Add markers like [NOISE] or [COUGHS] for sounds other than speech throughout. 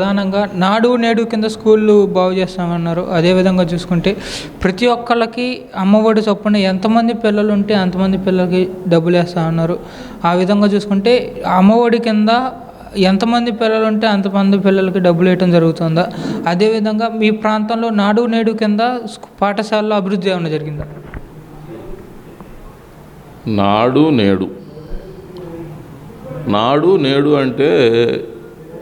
ప్రధానంగా నాడు నేడు కింద స్కూళ్ళు బాగు చేస్తామన్నారు. అదేవిధంగా చూసుకుంటే ప్రతి ఒక్కళ్ళకి అమ్మఒడి చొప్పున ఎంతమంది పిల్లలు ఉంటే అంతమంది పిల్లలకి డబ్బులు వేస్తామన్నారు. ఆ విధంగా చూసుకుంటే అమ్మఒడి కింద ఎంతమంది పిల్లలు ఉంటే అంతమంది పిల్లలకి డబ్బులు వేయటం జరుగుతుందా? అదేవిధంగా మీ ప్రాంతంలో నాడు నేడు కింద పాఠశాలలో అభివృద్ధి ఏమైనా జరిగిందా? నాడు నేడు. నాడు నేడు అంటే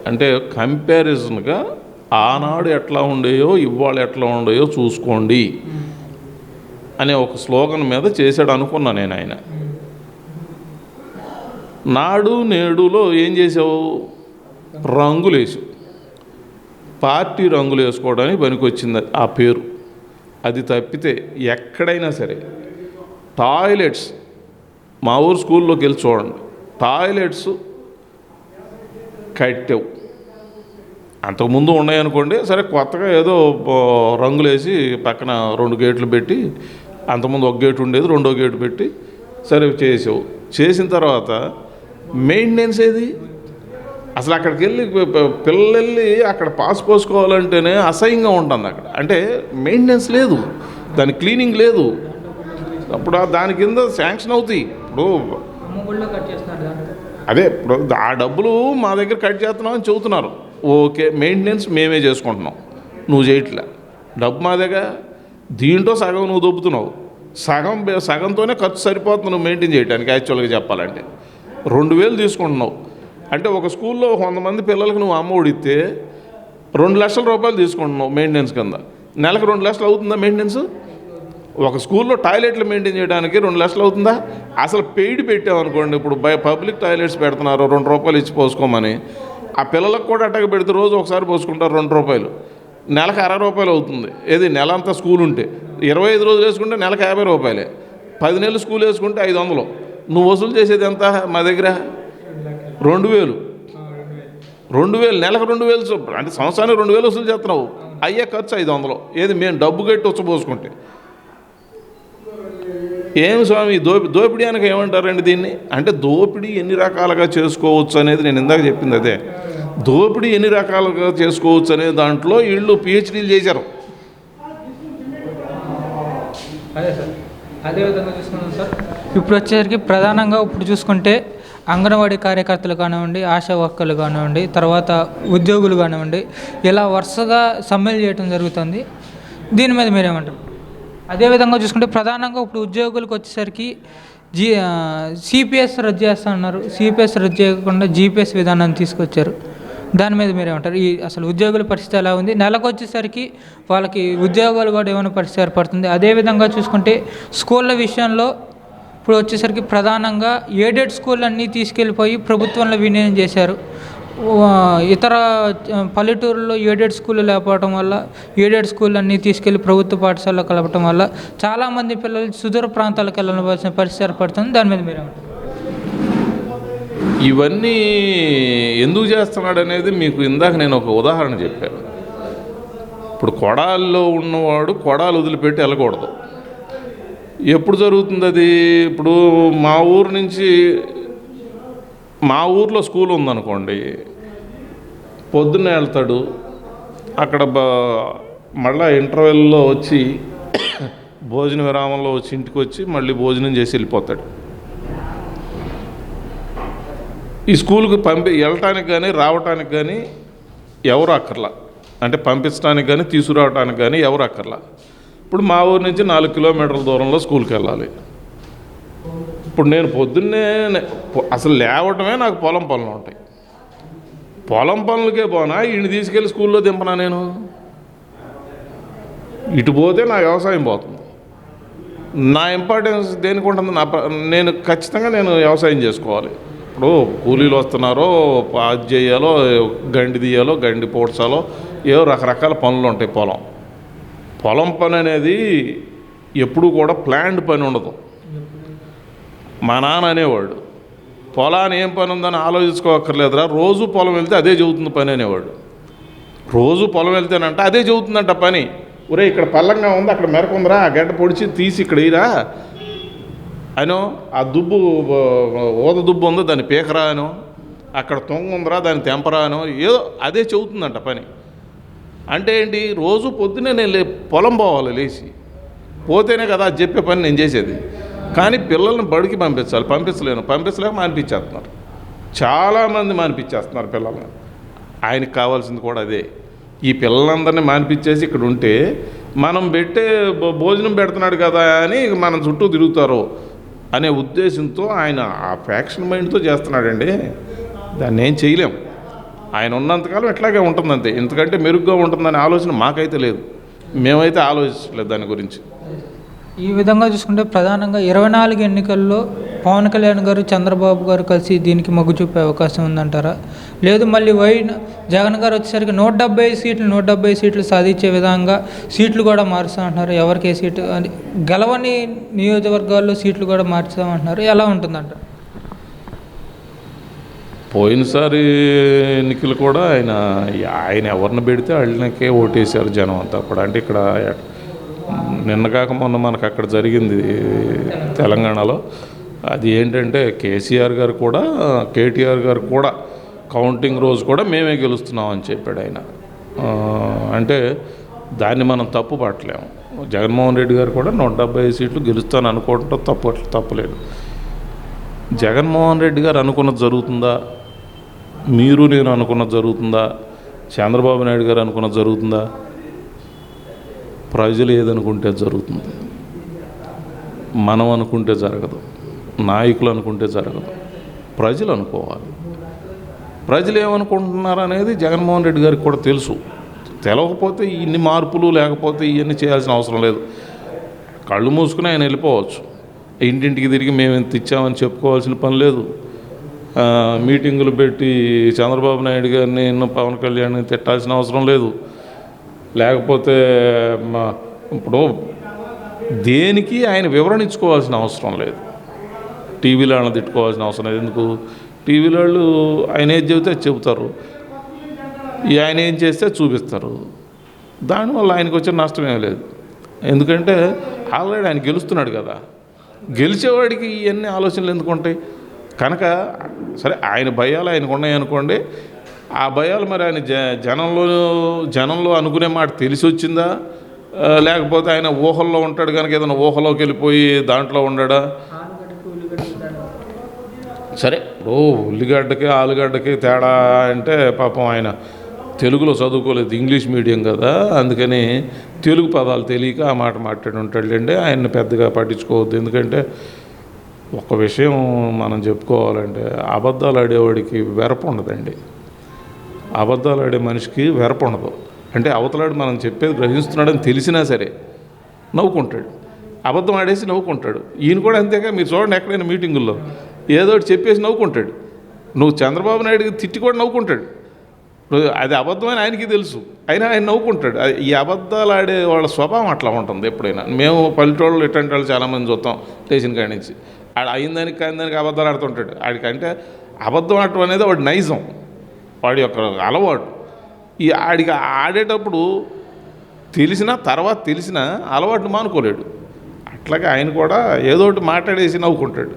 అంటే కంపారిజన్గా ఆనాడు ఎట్లా ఉండేయో ఇవాళ ఎట్లా ఉండేయో చూసుకోండి అనే ఒక స్లోగన్ మీద చేశాడు అనుకున్నా నేను ఆయన. నాడు నేడులో ఏం చేసావు రంగులు వేసావు పార్టీ రంగులు వేసుకోవడానికి పనికొచ్చింది ఆ పేరు. అది తప్పితే ఎక్కడైనా సరే టాయిలెట్స్ మా ఊరు స్కూల్లోకి వెళ్ళి చూడండి. టాయిలెట్స్ కట్టావు. అంతకుముందు ఉన్నాయనుకోండి సరే కొత్తగా ఏదో రంగులు వేసి పక్కన రెండు గేట్లు పెట్టి అంతకుముందు ఒక గేటు ఉండేది రెండో గేటు పెట్టి సరే చేసావు. చేసిన తర్వాత మెయింటెనెన్స్ ఏది? అసలు అక్కడికి వెళ్ళి ప- ప- పిల్లలు వెళ్ళి అక్కడ పాస్ పోసుకోవాలంటేనే అసహ్యంగా ఉంటుంది అక్కడ. అంటే మెయింటెనెన్స్ లేదు దాని క్లీనింగ్ లేదు. అప్పుడు దాని కింద శాంక్షన్ అవుతాయి. ఇప్పుడు అదే ఇప్పుడు ఆ డబ్బులు మా దగ్గర కట్ చేస్తున్నాం అని చెబుతున్నారు. ఓకే మెయింటెనెన్స్ మేమే చేసుకుంటున్నాం. నువ్వు చేయట్లే. డబ్బు మా దగ్గర దీంట్లో సగం నువ్వు దొబ్బుతున్నావు. సగం సగంతోనే ఖర్చు సరిపోతుంది నువ్వు మెయింటైన్ చేయడానికి యాక్చువల్గా చెప్పాలంటే. రెండు వేలు తీసుకుంటున్నావు. అంటే ఒక స్కూల్లో వంద మంది పిల్లలకు నువ్వు అమ్మ ఒడిస్తే రెండు లక్షల రూపాయలు తీసుకుంటున్నావు మెయింటెనెన్స్ కింద. నెలకు రెండు లక్షలు అవుతుందా మెయింటెనెన్స్ ఒక స్కూల్లో టాయిలెట్లు మెయింటైన్ చేయడానికి రెండు లక్షలు అవుతుందా? అసలు పెయిడ్ పెట్టామనుకోండి ఇప్పుడు బై పబ్లిక్ టాయిలెట్స్ పెడుతున్నారు రెండు రూపాయలు ఇచ్చి పోసుకోమని ఆ పిల్లలకు కూడా అట్టగా పెడితే రోజు ఒకసారి పోసుకుంటారు రెండు రూపాయలు. నెలకు అరవై రూపాయలు అవుతుంది. ఏది నెల అంతా స్కూల్ ఉంటే. ఇరవై ఐదు రోజులు వేసుకుంటే నెలకు యాభై రూపాయలే. పది నెలలు స్కూల్ వేసుకుంటే ఐదు వందలు. నువ్వు వసూలు చేసేది ఎంత మా దగ్గర? రెండు వేలు. రెండు వేలు. నెలకు రెండు వేలు. అంటే సంవత్సరానికి రెండు వేలు వసూలు చేస్తున్నావు. అయ్యే ఖర్చు ఐదు వందలు. ఏది మేము డబ్బు కట్టి వచ్చపోసుకుంటే ఏమి స్వామి? దోపి దోపిడీ అనక ఏమంటారండి దీన్ని? అంటే దోపిడీ ఎన్ని రకాలుగా చేసుకోవచ్చు అనేది నేను ఇందాక చెప్పింది అదే. దోపిడీ ఎన్ని రకాలుగా చేసుకోవచ్చు అనే దాంట్లో వీళ్ళు పిహెచ్డీలు చేశారు. అదే సార్. అదే విధంగా చూసుకున్నాం సార్. ఇప్పుడు వచ్చేసరికి ప్రధానంగా ఇప్పుడు చూసుకుంటే అంగన్వాడీ కార్యకర్తలు కానివ్వండి ఆశా వర్కర్లు కానివ్వండి తర్వాత ఉద్యోగులు కానివ్వండి ఇలా వరుసగా సమ్మెలు చేయడం జరుగుతుంది. దీని మీద మీరేమంటారు? అదేవిధంగా చూసుకుంటే ప్రధానంగా ఇప్పుడు ఉద్యోగులకు వచ్చేసరికి జీ సిపిఎస్ రద్దు చేస్తున్నారు సిపిఎస్ రద్దు చేయకుండా జీపీఎస్ విధానాన్ని తీసుకొచ్చారు. దాని మీద మీరేమంటారు ఈ అసలు ఉద్యోగుల పరిస్థితి ఎలా ఉంది? నెలకు వచ్చేసరికి వాళ్ళకి ఉద్యోగాలు కూడా ఏమైనా పరిస్థితి ఏర్పడుతుంది? అదేవిధంగా చూసుకుంటే స్కూళ్ళ విషయంలో ఇప్పుడు వచ్చేసరికి ప్రధానంగా ఎయిడెడ్ స్కూల్ అన్నీ తీసుకెళ్ళిపోయి ప్రభుత్వంలో వినియోగం చేశారు. ఇతర పల్లెటూరులో ఎయిడెడ్ స్కూల్ లేకపోవడం వల్ల ఎయిడెడ్ స్కూల్ అన్నీ తీసుకెళ్ళి ప్రభుత్వ పాఠశాలలో కలపడం వల్ల చాలామంది పిల్లలు సుదూర ప్రాంతాలకు వెళ్ళవలసిన పరిస్థితి ఏర్పడుతుంది. దాని మీద మీరు ఇవన్నీ ఎందుకు చేస్తున్నాడు అనేది మీకు ఇందాక నేను ఒక ఉదాహరణ చెప్పాను. ఇప్పుడు కొడాల్లో ఉన్నవాడు కొడాలు వదిలిపెట్టి వెళ్ళకూడదు. ఎప్పుడు జరుగుతుంది అది? ఇప్పుడు మా ఊరు నుంచి మా ఊర్లో స్కూల్ ఉందనుకోండి పొద్దున్నే వెళ్తాడు అక్కడ మళ్ళా ఇంటర్వెల్లో వచ్చి [COUGHS] భోజన విరామంలో వచ్చి ఇంటికి వచ్చి మళ్ళీ భోజనం చేసి వెళ్ళిపోతాడు. ఈ స్కూల్కి పంపి వెళ్ళటానికి కానీ రావటానికి కానీ ఎవరు అక్కర్లా. అంటే పంపించడానికి కానీ తీసుకురావడానికి కానీ ఎవరు అక్కర్లా. ఇప్పుడు మా ఊరు నుంచి నాలుగు కిలోమీటర్ల దూరంలో స్కూల్కి వెళ్ళాలి. ఇప్పుడు నేను పొద్దున్నే అసలు లేవటమే నాకు పొలం పనులు ఉంటాయి. పొలం పనులకే పోనా? ఈయన తీసుకెళ్ళి స్కూల్లో దింపనా నేను? ఇటు పోతే నా వ్యవసాయం పోతుంది. నా ఇంపార్టెన్స్ దేనికి ఉంటుంది? నా ప- నేను ఖచ్చితంగా నేను వ్యవసాయం చేసుకోవాలి. ఇప్పుడు కూలీలు వస్తున్నారో అది చేయాలో గండి తీయాలో గండి పోడ్చాలో ఏవో రకరకాల పనులు ఉంటాయి పొలం. పొలం పని అనేది ఎప్పుడు కూడా ప్లాండ్ పని ఉండదు. మా నాన్న అనేవాడు. పొలాన్ని ఏం పని ఉందని ఆలోచించుకోకర్లేదురా రోజు పొలం వెళ్తే అదే చెబుతుంది పని అనేవాడు. రోజు పొలం వెళ్తేనంట అదే చెబుతుందంట పని. ఒరే ఇక్కడ పల్లంగా ఉంది అక్కడ మెరక ఉందిరా ఆ గడ్డ పొడిచి తీసి ఇక్కడ ఇరా అనో ఆ దుబ్బు ఊద దుబ్బు ఉందో దాన్ని పీకరా అనో అక్కడ తొంగ ఉందిరా దాని తెంపరా అనో ఏదో అదే చెబుతుందంట పని. అంటే ఏంటి రోజు పొద్దునే నేను లే పొలం పోవాలి లేచి. పోతేనే కదా అది చెప్పే పని నేను చేసేది. కానీ పిల్లల్ని బడికి పంపించాలి. పంపించలేను. పంపించలేక మానిపించేస్తున్నారు. చాలామంది మానిపించేస్తున్నారు పిల్లల్ని. ఆయనకి కావాల్సింది కూడా అదే. ఈ పిల్లలందరినీ మానిపించేసి ఇక్కడ ఉంటే మనం పెట్టే భో- భోజనం పెడుతున్నాడు కదా అని మనం చుట్టూ తిరుగుతారు అనే ఉద్దేశంతో ఆయన ఆ ఫ్యాక్షన్ మైండ్తో చేస్తున్నాడండి. దాన్ని ఏం చేయలేం. ఆయన ఉన్నంతకాలం ఎట్లాగే ఉంటుందంతే. ఎందుకంటే మెరుగ్గా ఉంటుందనే ఆలోచన మాకైతే లేదు. మేమైతే ఆలోచించలేదు దాని గురించి. ఈ విధంగా చూసుకుంటే ప్రధానంగా ఇరవై నాలుగు ఎన్నికల్లో పవన్ కళ్యాణ్ గారు చంద్రబాబు గారు కలిసి దీనికి మొగ్గు చూపే అవకాశం ఉందంటారా? లేదు మళ్ళీ వై జగన్ గారు వచ్చేసరికి నూట డెబ్బై సీట్లు నూట డెబ్బై సీట్లు సాధించే విధంగా సీట్లు కూడా మారుస్తామంటున్నారు. ఎవరికి ఏ సీటు? అని గెలవని నియోజకవర్గాల్లో సీట్లు కూడా మార్చుదామంటున్నారు ఎలా ఉంటుందంట? పోయినసారి ఎన్నికలు కూడా ఆయన ఆయన ఎవరిని పెడితే వాళ్ళకే ఓటేశారు జనం అంతా కూడా. అంటే ఇక్కడ నిన్న కాక మొన్న మనకు అక్కడ జరిగింది తెలంగాణలో. అది ఏంటంటే కేసీఆర్ గారు కూడా కేటీఆర్ గారు కూడా కౌంటింగ్ రోజు కూడా మేమే గెలుస్తున్నాం అని చెప్పాడు ఆయన. అంటే దాన్ని మనం తప్పు పట్టలేము. జగన్మోహన్ రెడ్డి గారు కూడా నూట డెబ్బై సీట్లు గెలుస్తాను అనుకోవటం తప్పు తప్పలేదు. జగన్మోహన్ రెడ్డి గారు అనుకున్నది జరుగుతుందా? మీరు నేను అనుకున్నది జరుగుతుందా? చంద్రబాబు నాయుడు గారు అనుకున్నది జరుగుతుందా? ప్రజలు ఏదనుకుంటే జరుగుతుంది. మనం అనుకుంటే జరగదు. నాయకులు అనుకుంటే జరగదు. ప్రజలు అనుకోవాలి. ప్రజలు ఏమనుకుంటున్నారు అనేది జగన్మోహన్ రెడ్డి గారికి కూడా తెలుసు. తెలవకపోతే ఇన్ని మార్పులు లేకపోతే ఇవన్నీ చేయాల్సిన అవసరం లేదు. కళ్ళు మూసుకుని ఆయన వెళ్ళిపోవచ్చు. ఇంటింటికి తిరిగి మేము ఇంత ఇచ్చామని చెప్పుకోవాల్సిన పని లేదు. మీటింగులు పెట్టి చంద్రబాబు నాయుడు గారిని ఎన్నో పవన్ కళ్యాణ్ని తిట్టాల్సిన అవసరం లేదు. లేకపోతే మా- ఇప్పుడు దేనికి ఆయన వివరణ ఇచ్చుకోవాల్సిన అవసరం లేదు. టీవీలో వాళ్ళని తిట్టుకోవాల్సిన అవసరం లేదు. ఎందుకు? టీవీలో వాళ్ళు ఆయన ఏది చెబితే చెబుతారు. ఆయన ఏం చేస్తే చూపిస్తారు. దానివల్ల ఆయనకు వచ్చిన నష్టం ఏం లేదు. ఎందుకంటే ఆల్రెడీ ఆయన గెలుస్తున్నాడు కదా. గెలిచేవాడికి ఇవన్నీ ఆలోచనలు ఎందుకు ఉంటాయి? కనుక సరే ఆయన భయాలు ఆయనకు ఉన్నాయి అనుకోండి ఆ భయాలు మరి ఆయన జ జనంలో జనంలో అనుకునే మాట తెలిసి వచ్చిందా? లేకపోతే ఆయన ఊహల్లో ఉంటాడు కనుక ఏదైనా ఊహలోకి వెళ్ళిపోయి దాంట్లో ఉండడా? సరే ఇప్పుడు ఉల్లిగడ్డకి ఆలుగడ్డకి తేడా అంటే పాపం ఆయన తెలుగులో చదువుకోలేదు ఇంగ్లీష్ మీడియం కదా అందుకని తెలుగు పదాలు తెలియక ఆ మాట మాట్లాడి ఉంటాడులేండి ఆయన్ని పెద్దగా పట్టించుకోవద్దు. ఎందుకంటే ఒక విషయం మనం చెప్పుకోవాలంటే అబద్ధాలు ఆడేవాడికి వెరప ఉండదండి. అబద్ధాలు ఆడే మనిషికి వెరపండదు అంటే అవతలాడు మనం చెప్పేది గ్రహిస్తున్నాడని తెలిసినా సరే నవ్వుకుంటాడు. అబద్ధం ఆడేసి నవ్వుకుంటాడు. ఈయన కూడా అంతేగా మీరు చూడండి ఎక్కడైనా మీటింగుల్లో. ఏదో ఒకటి చెప్పేసి నవ్వుకుంటాడు. నువ్వు చంద్రబాబు నాయుడికి తిట్టి కూడా నవ్వుకుంటాడు. నువ్వు- అది అబద్ధమని ఆయనకి తెలుసు. అయినా ఆయన నవ్వుకుంటాడు. అది- ఈ అబద్ధాలు ఆడే వాళ్ళ స్వభావం అట్లా ఉంటుంది ఎప్పుడైనా. మేము పల్లెటూళ్ళు ఇట్లాంటి వాళ్ళు చాలామంది చూస్తాం స్టేషన్ కాడి నుంచి. ఆడ అయిందానికి కాని దానికి అబద్ధాలు ఆడుతుంటాడు. ఆడికంటే అబద్ధం ఆడటం అనేది వాడి నైజం. వాడి యొక్క అలవాటు. ఈ ఆడికి ఆడేటప్పుడు తెలిసినా తర్వాత తెలిసినా అలవాటును మానుకోలేడు. అట్లాగే ఆయన కూడా ఏదో ఒకటి మాట్లాడేసి నవ్వుకుంటాడు.